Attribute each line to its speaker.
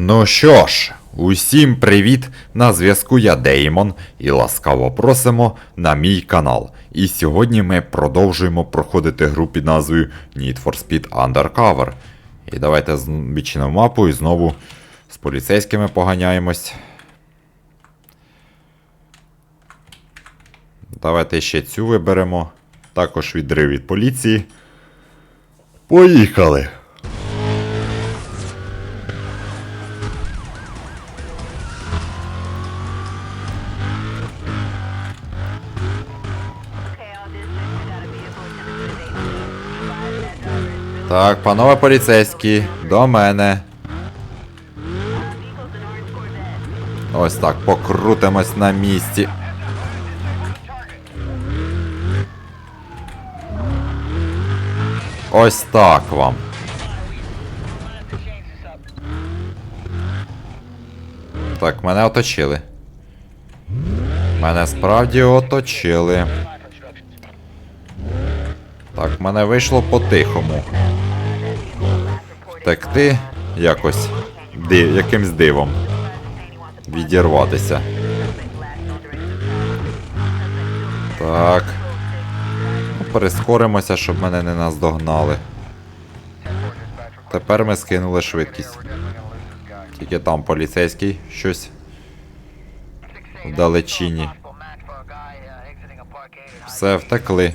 Speaker 1: Ну що ж, усім привіт! На зв'язку я Деймон і ласкаво просимо на мій канал. І сьогодні ми продовжуємо проходити гру під назвою Need for Speed Undercover. І давайте відчинимо мапу і знову з поліцейськими поганяємось. Давайте ще цю виберемо. Також відрив від поліції. Поїхали! Так, панове поліцейські, до мене. Ось так, покрутимось на місці. Ось так вам. Так, мене оточили. Мене справді оточили. Так, мене вийшло по-тихому. Втекти якось див, якимсь дивом. Відірватися. Так. Ну, Перескоримося, щоб мене не наздогнали. Тепер ми скинули швидкість. Тільки там поліцейський щось вдалечині. Все, втекли.